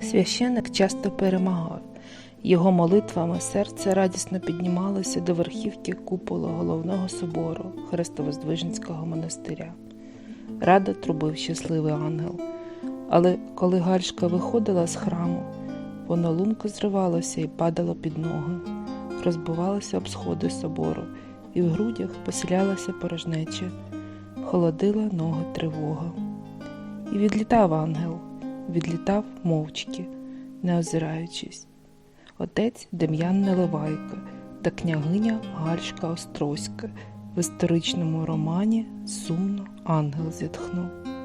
Священик часто перемагав. Його молитвами серце радісно піднімалося до верхівки купола головного собору Хрестовоздвиженського монастиря. Радо трубив щасливий ангел. Але коли Гальшка виходила з храму, воно лунко зривалося і падало під ноги, розбивалося об сходи собору, і в грудях поселялася порожнеча, холодила ноги тривога. І відлітав ангел, відлітав мовчки, не озираючись. Отець Дем'ян Неливайко та княгиня Гальшка Острозька в історичному романі Сумно ангел зітхнув.